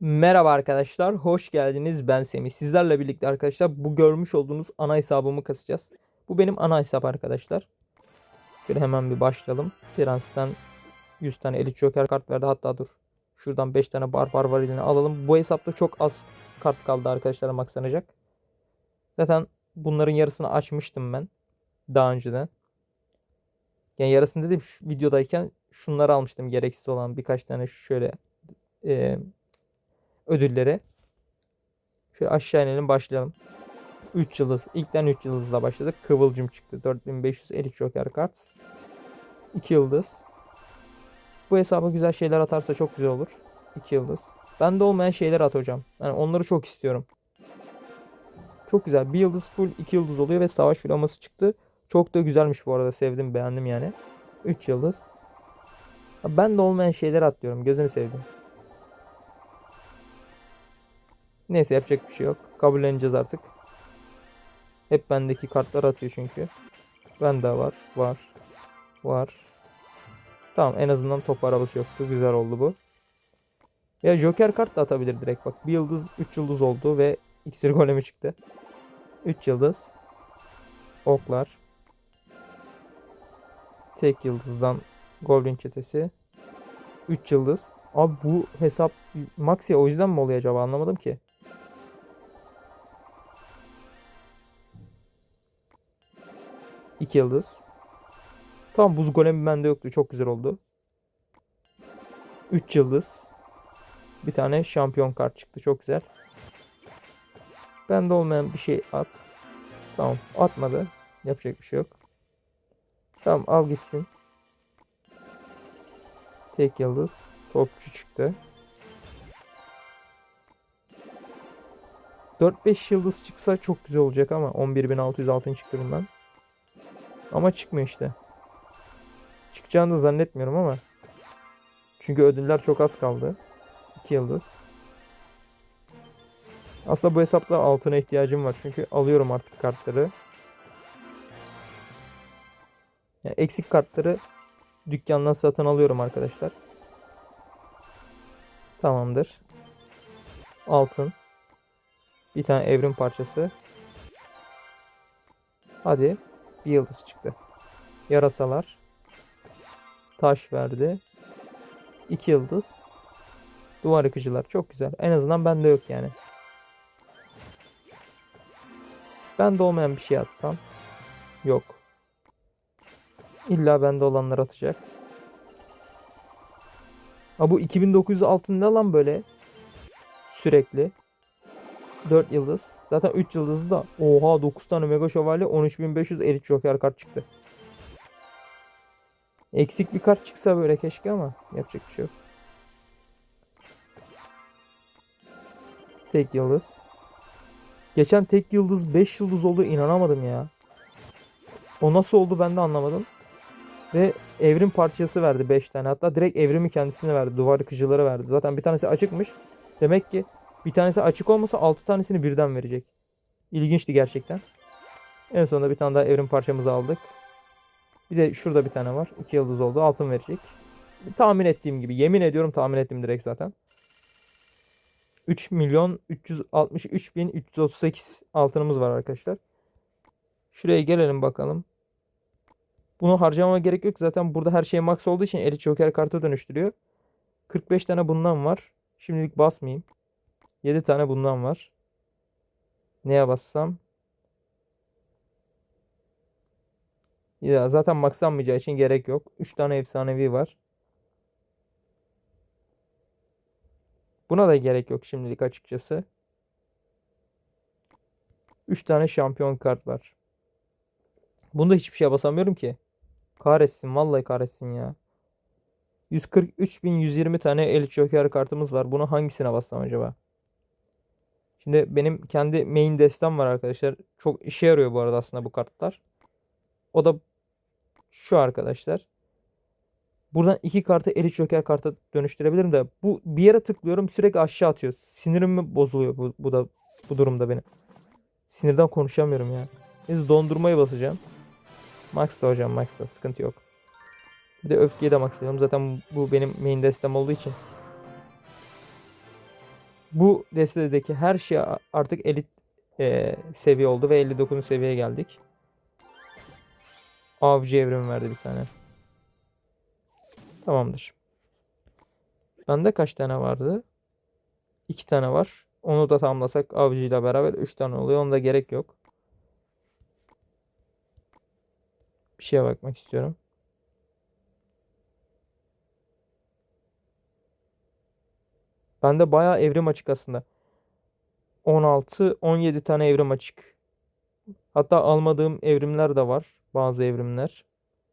Merhaba arkadaşlar, hoş geldiniz. Ben Semih. Sizlerle birlikte arkadaşlar bu görmüş olduğunuz ana hesabımı kasacağız. Bu benim ana hesap arkadaşlar. Şöyle hemen bir başlayalım. Prens'ten 100 tane elit joker kart verdi. Hatta dur. Şuradan 5 tane barbar var eline alalım. Bu hesapta çok az kart kaldı arkadaşlar maksanacak. Zaten bunların yarısını açmıştım ben. Daha önceden. Yani yarısını dedim şu videodayken şunları almıştım gereksiz olan birkaç tane şöyle e, ödüllere. Şöyle aşağı inelim başlayalım. 3 yıldız. İlkten 3 yıldızla başladık. Kıvılcım çıktı. 4550 joker kart. 2 yıldız. Bu hesaba güzel şeyler atarsa çok güzel olur. 2 yıldız. Bende olmayan şeyler at hocam. Yani onları çok istiyorum. Çok güzel. Bir yıldız full 2 yıldız oluyor ve savaş flaması çıktı. Çok da güzelmiş bu arada. Sevdim beğendim yani. 3 yıldız. Ben de olmayan şeyler at diyorum. Gözünü sevdim. Neyse yapacak bir şey yok. Kabulleneceğiz artık. Hep bendeki kartlar atıyor çünkü. Bende var. Var. Var. Tamam en azından top arabası yoktu. Güzel oldu bu. Ya Joker kart da atabilir direkt bak. Bir yıldız 3 yıldız oldu ve iksir golemi çıktı. 3 yıldız. Oklar. Tek yıldızdan Goblin çetesi. 3 yıldız. Abi bu hesap Maxi o yüzden mi oluyor acaba anlamadım ki. İki yıldız. Tamam buz golemi bende yoktu. Çok güzel oldu. 3 yıldız. Bir tane şampiyon kart çıktı. Çok güzel. Bende olmayan bir şey at. Tamam atmadı. Yapacak bir şey yok. Tamam al gitsin. Tek yıldız. Topçu çıktı. 4-5 yıldız çıksa çok güzel olacak ama 11.600 altın çıktı bundan. Ama çıkmıyor işte. Çıkacağını da zannetmiyorum ama. Çünkü ödüller çok az kaldı. 2 yıldız. Aslında bu hesapta altına ihtiyacım var. Çünkü alıyorum artık kartları. Yani eksik kartları dükkandan satın alıyorum arkadaşlar. Tamamdır. Altın. Bir tane evrim parçası. Hadi. Bir yıldız çıktı. Yarasalar. Taş verdi. İki yıldız. Duvar yıkıcılar. Çok güzel. En azından bende yok yani. Bende olmayan bir şey atsam. Yok. İlla bende olanlar atacak. Ha bu 2900 altın ne lan böyle? Sürekli. 4 yıldız. Zaten 3 yıldızı da. Oha 9 tane mega şövalye 13500 elit joker kart çıktı. Eksik bir kart çıksa böyle keşke ama yapacak bir şey yok. Tek yıldız. Geçen tek yıldız 5 yıldız oldu inanamadım ya. O nasıl oldu ben de anlamadım. Ve evrim parçası verdi 5 tane. Hatta direkt evrimi kendisine verdi. Duvar yıkıcıları verdi. Zaten bir tanesi açıkmış. Demek ki bir tanesi açık olmasa 6 tanesini birden verecek. İlginçti gerçekten. En sonunda bir tane daha evrim parçamızı aldık. Bir de şurada bir tane var. 2 yıldız oldu. Altın verecek. Tahmin ettiğim gibi. Yemin ediyorum tahmin ettim direkt zaten. 3 milyon 363 bin 338 altınımız var arkadaşlar. Şuraya gelelim bakalım. Bunu harcamama gerek yok. Zaten burada her şey max olduğu için Elite Joker kartı dönüştürüyor. 45 tane bundan var. Şimdilik basmayayım. 7 tane bundan var. Neye bassam? Ya zaten maxlanmayacağı için gerek yok. 3 tane efsanevi var. Buna da gerek yok şimdilik açıkçası. 3 tane şampiyon kart var. Bunda hiçbir şeye basamıyorum ki. Kahretsin vallahi kahretsin ya. 143.120 tane Elite Joker kartımız var. Bunu hangisine bassam acaba? Şimdi benim kendi main destem var arkadaşlar. Çok işe yarıyor bu arada aslında bu kartlar. O da şu arkadaşlar. Buradan iki kartı Elite Joker karta dönüştürebilirim de bu bir yere tıklıyorum sürekli aşağı atıyor. Sinirim bozuluyor bu, bu da bu durumda benim. Sinirden konuşamıyorum ya. Neyse dondurmayı basacağım. Max'ta hocam Max'ta sıkıntı yok. Bir de öfkeyi de maxlayalım. Zaten bu benim main destem olduğu için. Bu destedeki her şey artık elit e, seviye oldu ve 59. seviyeye geldik. Avcı evrimi verdi bir tane. Tamamdır. Bende kaç tane vardı? İki tane var. Onu da tamamlasak avcıyla beraber üç tane oluyor. Onda gerek yok. Bir şeye bakmak istiyorum. Bende bayağı evrim açık aslında. 16, 17 tane evrim açık. Hatta almadığım evrimler de var. Bazı evrimler.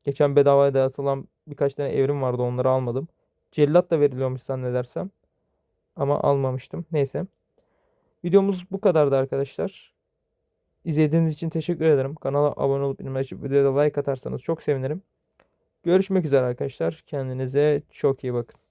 Geçen bedavaya dağıtılan birkaç tane evrim vardı. Onları almadım. Cellat da veriliyormuş zannedersem. Ama almamıştım. Neyse. Videomuz bu kadardı arkadaşlar. İzlediğiniz için teşekkür ederim. Kanala abone olup bildirim açıp videoda like atarsanız çok sevinirim. Görüşmek üzere arkadaşlar. Kendinize çok iyi bakın.